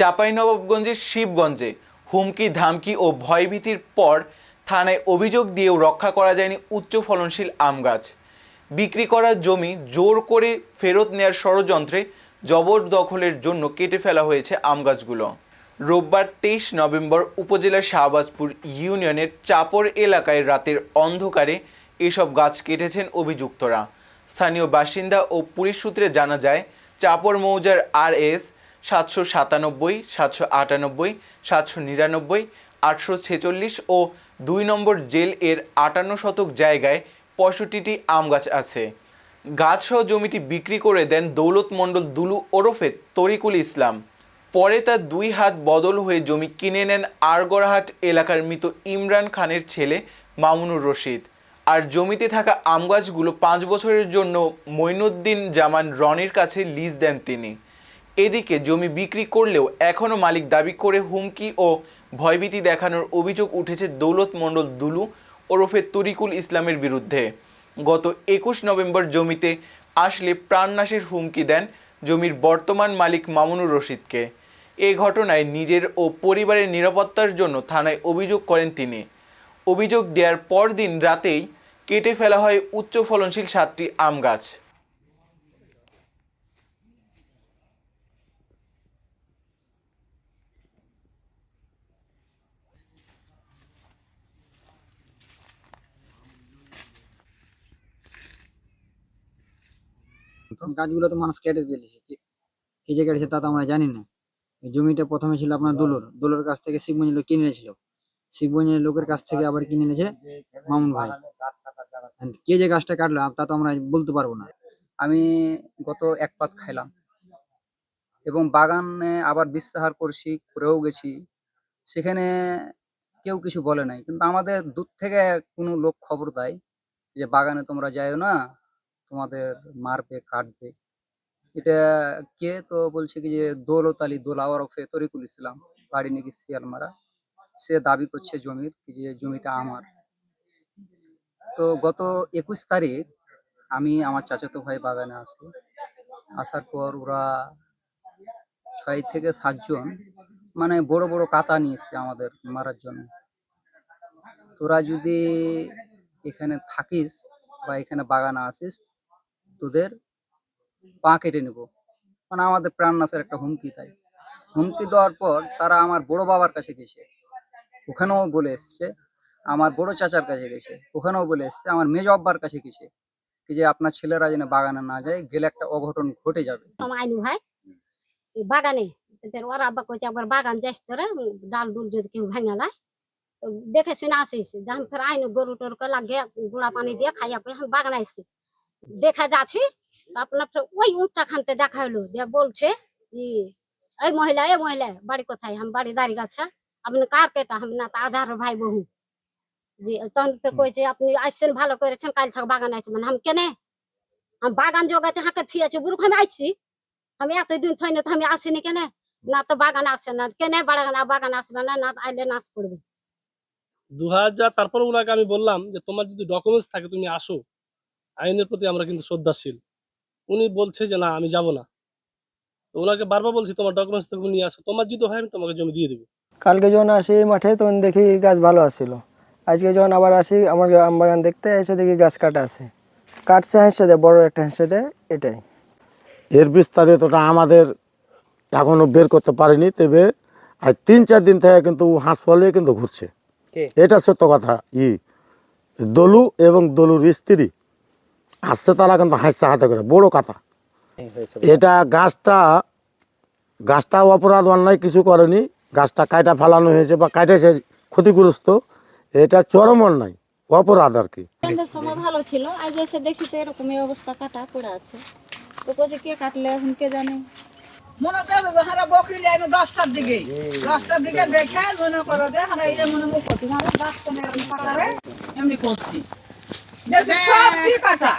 চাঁপাইনবাবগঞ্জের শিবগঞ্জে হুমকি, ধামকি ও ভয়ভীতির পর থানায় অভিযোগ দিয়েও রক্ষা করা যায়নি উচ্চ ফলনশীল আম গাছ। বিক্রি করা জমি জোর করে ফেরত নেয়ার ষড়যন্ত্রে জবরদখলের জন্য কেটে ফেলা হয়েছে আম গাছগুলো। রোববার তেইশ নভেম্বর উপজেলার শাহবাজপুর ইউনিয়নের চাপর এলাকায় রাতের অন্ধকারে এসব গাছ কেটেছেন অভিযুক্তরা। স্থানীয় বাসিন্দা ও পুলিশ সূত্রে জানা যায়, চাপর মৌজার আর এস সাতশো সাতানব্বই, সাতশো আটানব্বই, সাতশো নিরানব্বই, আটশো ছেচল্লিশ ও দুই নম্বর জেল এর আটান্ন শতক জায়গায় পঁয়ষট্টিটি আম গাছ আছে। গাছসহ জমিটি বিক্রি করে দেন দৌলত মণ্ডল দুলু ওরফে তরিকুল ইসলাম। পরে তার দুই হাত বদল হয়ে জমি কিনে নেন আরগড়হাট এলাকার মৃত ইমরান খানের ছেলে মামুনুর রশিদ। আর জমিতে থাকা আম গাছগুলো পাঁচ বছরের জন্য মঈনুদ্দিন জামান রনির কাছে লিজ দেন তিনি। এদিকে জমি বিক্রি করলেও এখনও মালিক দাবি করে হুমকি ও ভয়ভীতি দেখানোর অভিযোগ উঠেছে দৌলত মণ্ডল দুলু ওরফে তরিকুল ইসলামের বিরুদ্ধে। গত একুশ নভেম্বর জমিতে আসলে প্রাণনাশের হুমকি দেন জমির বর্তমান মালিক মামুনুর রশিদকে। এ ঘটনায় নিজের ও পরিবারের নিরাপত্তার জন্য থানায় অভিযোগ করেন তিনি। অভিযোগ দেওয়ার পরদিন রাতেই কেটে ফেলা হয় উচ্চ ফলনশীল সাতটি আম গাছ। গাছগুলো তো মানুষ কেটে ফেলেছে। কে- যে কেটেছে তা তো আমরা জানি না। জমিটা প্রথমে ছিল আপনার দোলর। দোলর কাছ থেকে শিবগঞ্জের লোক কিনে নিয়েছিল শিবগঞ্জের লোকের কাছ থেকে আবার কিনে নিয়েছে মামুন ভাই। কে যে গাছটা কাটলো তা তো আমরা বলতে পারব না। আমি গত এক পাত খাইলাম। এবং বাগানে আবার বিশ্বাহার করছি, করেও গেছি। সেখানে কেউ কিছু বলে নাই। কিন্তু আমাদের দূর থেকে কোনো লোক খবর দেয় যে বাগানে তোমরা যাইও না। তোমাদের মারবে, কাটবে। এটা কে? তো বলছে কি যে দৌলত আলী দোলা ওরফে তরিকুল ইসলাম, বাড়ি নাকি শিয়ালমারা। সে দাবি করছে জমির যে জমিটা আমার। তো গত একুশ তারিখ আমি আমার চাচাতো ভাই বাগানে আসি। আসার পর ওরা ছয় থেকে সাতজন মানে বড় বড় কাতা নিয়ে আমাদের মারার জন্য। তোরা যদি এখানে থাকিস বা এখানে বাগানে আসিস তোদের পা কেটে নেব। মানে আমাদের প্রাণনাশের একটা হুমকি দেয় হুমকি দেওয়ার পর তারা আমার বড় বাবার কাছে গেছে। ওখানেও বলে এসছে, আমার বড় চাচার কাছে গেছে। ওখানেও বলে এসছে, আমার মেজ আব্বার কাছে গেছে যে আপনার ছেলেরা যেন বাগানে না যায়, গেলে একটা অঘটন ঘটে যাবে। আইনু ভাই বাগানে ওর আব্বা কইছে বাগান যাইস তোরা, ডাল ডুল যদি কেউ তো দেখে শুনে আসিস ফের আইনু গরু টরু লাগে গুড়া পানি দিয়ে খাইয়া আমি বাগান আইসি দেখা যাচ্ছি। আপনার ওই উঁচা খানতে দেখা হলো দিয়ে বলছে এই মহিলা এই মহিলা বাড়ি কোথায়? আমি বাড়ি দাঁড়িয়ে গাছা। আপনি কার কেটা আমি না তা আধার ভাই বহু জি তখন তো কইছে আপনি আসছেন ভালো করেছেন কাল থেকে বাগান আইসি মানে আমি কেনে? আমি বাগান জোগাতে হাঁকে থিয়েছে বুড়ুক আমি আইসি আমি এতদিন থই না তো আমি আসিনি কেন? না তো বাগান আসে না কেনে বাগান বাগান আসবে না না আইলে নাচ পড়বে। দু হাজার তারপর ওনাকে আমি বললাম যে তোমার যদি ডকুমেন্টস থাকে তুমি আসো। আইনের প্রতি আমরা কিন্তু শ্রদ্ধাশীল। উনি বলছে যে না আমি যাব না। তো ওনাকে বারবার বলছি তোমার ডকুমেন্টস তুমি নিয়ে আসো। তোমার যদি হয় আমি তোমাকে জমি দিয়ে দেবো। কালকে যখন আসি মাঠে তখন দেখি গাছ ভালো আছিল। আজকে যখন আবার আসি আমার আম বাগান দেখতে এসে দেখি গাছ কাটা আছে। কাটছে হেসে দেয় বড় একটা হেসে দেয় এটাই। এর বিস্তারিতটা আমাদের এখনও বের করতে পারিনি তবে আর তিন চার দিন থেকে কিন্তু হাসপাতালে কিন্তু ঘুরছে। এটা সত্য কথা ই। দলু এবং দলুর স্ত্রী। আসছে তারা কিন্তু হাসছে হাতে করে বড় কথা। এটা গাছটা গাছটা অপরাধ অন্যায় কিছু করেনি গাছটা কাইটা ফেলানো হয়েছে বা কাইটেছে ক্ষতিগ্রস্ত এটা চরম অন্যায় অপরাধ আর কি। সন্ধ্যের সময় ভালো ছিল আজ এসে দেখছি তো এরকমই অবস্থা কাটা পড়ে আছে। তো কোচে কে কাটলে এখন কে জানে? মনে করে হারা বকরি দশটার দিকে। দশটার দিকে দেখে মনে করো যে হারা এটা মনে করছি মানে এমনি করছি। সব কি কাটা।